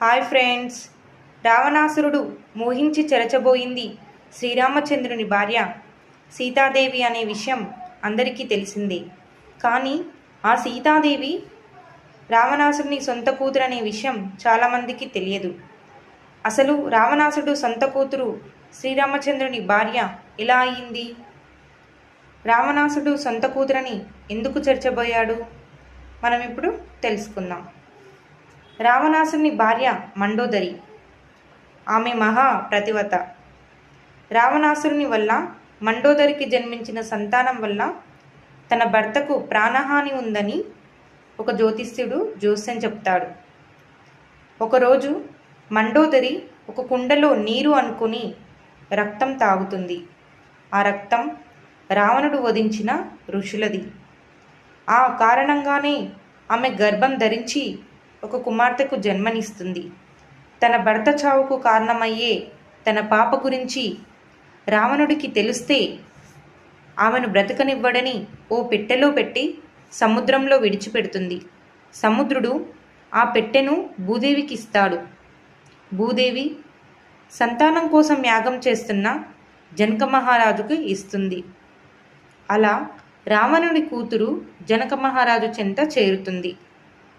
Hi friends. రావణాసురుడు మోహించి చెరచబోయింది శ్రీరామచంద్రుని భార్య. సీతాదేవి అనే విషయం అందరికీ తెలిసిందే. కానీ ఆ సీతాదేవి రావణాసురుని సొంత కూతురు అనే విషయం చాలామందికి తెలియదు. అసలు రావణాసుడు సొంత కూతురు శ్రీరామచంద్రుని భార్య ఎలా అయింది? రావణాసుడు సొంత కూతురని ఎందుకు చర్చబోయాడు? మనం ఇప్పుడు తెలుసుకుందాం. రావణాసుని భార్య మండోదరి. ఆమె మహా ప్రతివత. రావణాసురుని వల్ల మండోదరికి జన్మించిన సంతానం వల్ల తన భర్తకు ప్రాణహాని ఉందని ఒక జ్యోతిష్యుడు జోస్యం చెప్తాడు. ఒకరోజు మండోదరి ఒక కుండలో నీరు అనుకుని రక్తం తాగుతుంది. ఆ రక్తం రావణుడు వధించిన ఋషులది. ఆ కారణంగానే ఆమె గర్భం ధరించి ఒక కుమార్తెకు జన్మనిస్తుంది. తన భర్త చావుకు కారణమయ్యే తన పాప గురించి రావణుడికి తెలిస్తే ఆమెను బ్రతకనివ్వడని ఓ పెట్టెలో పెట్టి సముద్రంలో విడిచిపెడుతుంది. సముద్రుడు ఆ పెట్టెను భూదేవికి ఇస్తాడు భూదేవి సంతానం కోసం యాగం చేస్తున్న జనక మహారాజుకు ఇస్తుంది. అలా రావణుడి కూతురు జనక మహారాజు చెంత చేరుతుంది.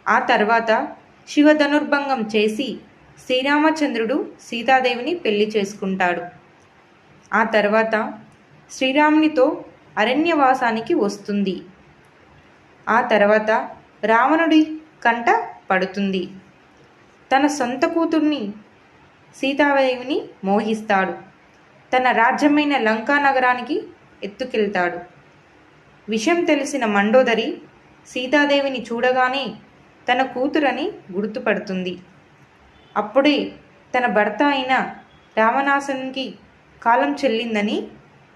ఆ తర్వాత శివధనుర్భంగం చేసి శ్రీరామచంద్రుడు సీతాదేవిని పెళ్ళి చేసుకుంటాడు. ఆ తర్వాత శ్రీరామునితో అరణ్యవాసానికి వస్తుంది. ఆ తర్వాత రావణుడి కంట పడుతుంది. తన సొంత కూతుర్ని సీతాదేవిని మోహిస్తాడు. తన రాజ్యమైన లంకా నగరానికి ఎత్తుకెళ్తాడు. విషయం తెలిసిన మండోదరి సీతాదేవిని చూడగానే తన కూతురని గుర్తుపడుతుంది. అప్పుడే తన భర్త అయిన రావణాసునికి కాలం చెల్లిందని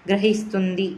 గ్రహిస్తుంది.